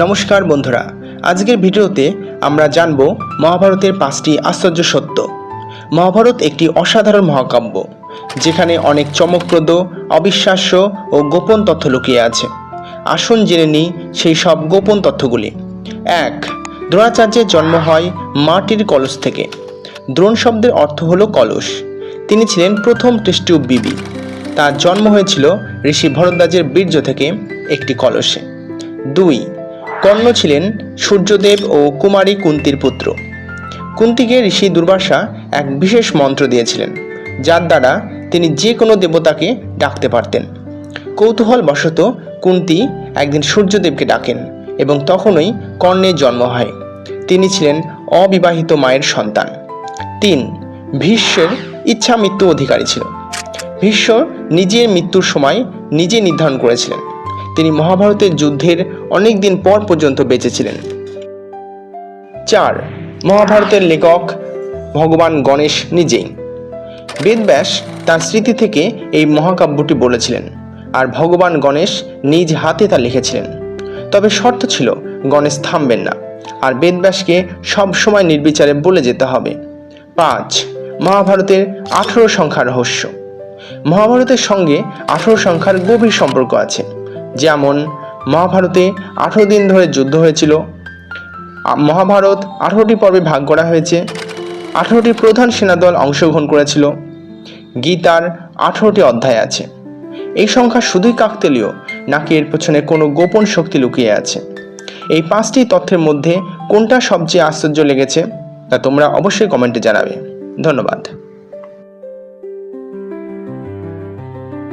নমস্কার বন্ধুরা, আজকের ভিডিওতে আমরা জানব মহাভারতের পাঁচটি আশ্চর্য সত্য। মহাভারত একটি অসাধারণ মহাকাব্য, যেখানে অনেক চমকপ্রদ, অবিশ্বাস্য ও গোপন তথ্য লুকিয়ে আছে। আসুন জেনে নিই সেই সব গোপন তথ্যগুলি। এক, দ্রোণাচার্যের জন্ম হয় মাটির কলস থেকে। দ্রোণ শব্দের অর্থ হলো কলস। তিনি ছিলেন প্রথম টেস্টিউব বিবি তার জন্ম হয়েছিল ঋষি ভরদ্বাজের বীর্য থেকে একটি কলসে। দুই কর্ণ ছিলেন সূর্যদেব ও কুমারী কুন্তির পুত্র। কুন্তিকে ঋষি দুর্বাসা এক বিশেষ মন্ত্র দিয়েছিলেন, যার দ্বারা তিনি যে কোনো দেবতাকে ডাকতে পারতেন। কৌতূহলবশত কুন্তি একদিন সূর্যদেবকে ডাকেন এবং তখনই কর্ণের জন্ম হয়। তিনি ছিলেন অবিবাহিত মায়ের সন্তান। তিন, ভীষ্মের ইচ্ছা মৃত্যু অধিকারী ছিল। ভীষ্ম নিজের মৃত্যুর সময় নিজে নির্ধারণ করেছিলেন। তিনি মহাভারতের যুদ্ধের অনেক দিন পর পর্যন্ত বেঁচেছিলেন। চার, মহাভারতের লেখক ভগবান গণেশ নিজেই। বেদব্যাস তার স্মৃতি থেকে এই মহাকাব্যটি বলেছিলেন আর ভগবান গণেশ নিজ হাতে তা লিখেছিলেন। তবে শর্ত ছিল, গণেশ থামবেন না আর বেদব্যাসকে সবসময় নির্বিচারে বলে যেতে হবে। পাঁচ, মহাভারতের আঠেরো সংখ্যার রহস্য। মহাভারতের সঙ্গে আঠেরো সংখ্যার গভীর সম্পর্ক আছে। যেমন, মহাভারতে আঠেরো দিন ধরে যুদ্ধ হয়েছিল। মহাভারত আঠেরোটি পর্বে ভাগ করা হয়েছে। আঠেরোটি প্রধান সেনাদল অংশগ্রহণ করেছিল। গীতার আঠেরোটি অধ্যায় আছে। এই সংখ্যা শুধুই কাকতেলীয়, নাকি এর পেছনে কোনো গোপন শক্তি লুকিয়ে আছে? এই পাঁচটি তথ্যের মধ্যে কোনটা সবচেয়ে আশ্চর্য লেগেছে, তা তোমরা অবশ্যই কমেন্টে জানাবে। ধন্যবাদ।